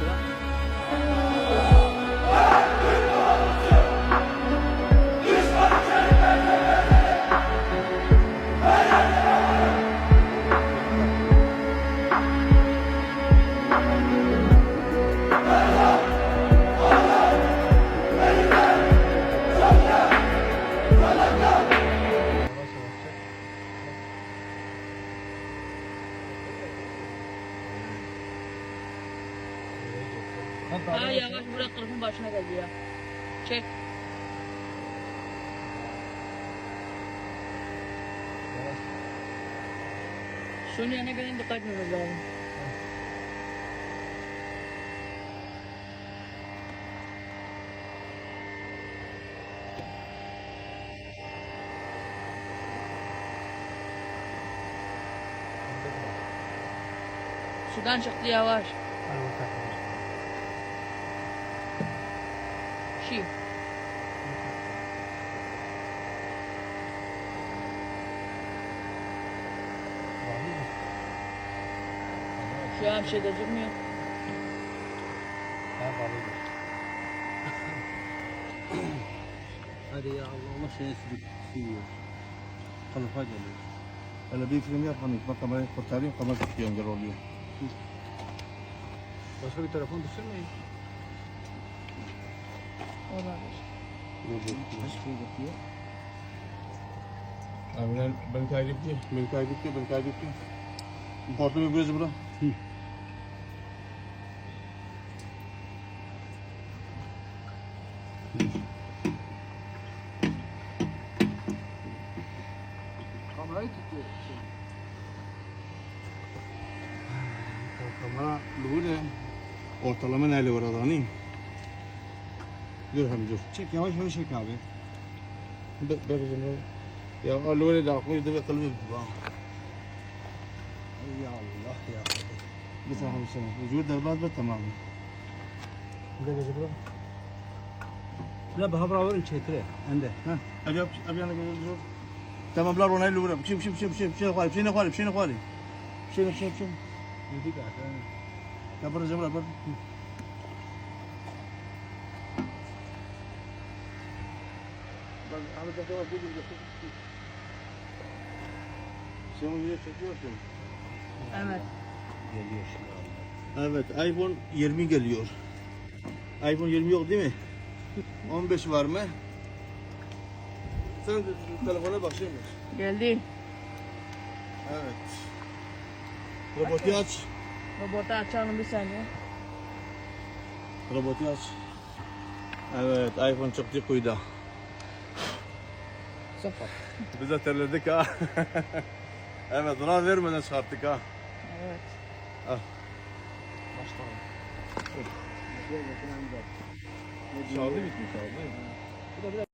乱了。Ha yavaş bırak kılıfın başına geldi ya. Çek. Suyun yanına gelin dikkat etmemiz lazım. Sudan çıktı yavaş. Şey. Şu an bir şey gözükmüyor. Hadi ya Allah Allah seni sürüp sürüyor. Kalıfa geliyor. Öyle bir film yapmadım. Bak kamerayı kurtarayım, kamera tutuyor engel oluyor. Başka bir telefon düşürmeyin. Olabilir. Abi ben, ben kaydetti. Ben kaydetti, ben kaydetti. Portu bir gözü bura. Kamerayı tutuyor. Kamera lüğüne. Ortalama neyle var adamın? Dur hem dur. Çek yavaş yavaş çek abi. Bek bek üzerine. Ya o lüğüne de akıllı da kılıyor. Ya Allah ya. Bir tane bir sene. Vücut derbat ve tamam. Ne gece bura? Ne bahar verin çetire. Ende. Ha, abi abi abi yana geliyor. dur. Tamam lar ona lüğüne. Bir şey bir şey bir şey bir şey bir şey koy, bir şey ne koy, bir şey ne koy. Bir şey bir şey bir şey. Yedik zaten. Yaparız yaparız yaparız. Bak Ahmet var buldum götür. Sen onu çekiyorsun. Evet. Geliyor şimdi. Evet iPhone 20 geliyor. iPhone 20 yok değil mi? 15 var mı? Sen de telefona bak şeymiş. Geldi. Evet. Robotu aç. Robotu açalım bir saniye. Robotu aç. Evet iPhone çıktı kuyuda. Sıfır. Biz de terledik ha. evet buna vermeden çıkarttık ha. Evet. Başlayalım. Şarjı bitmiş abi.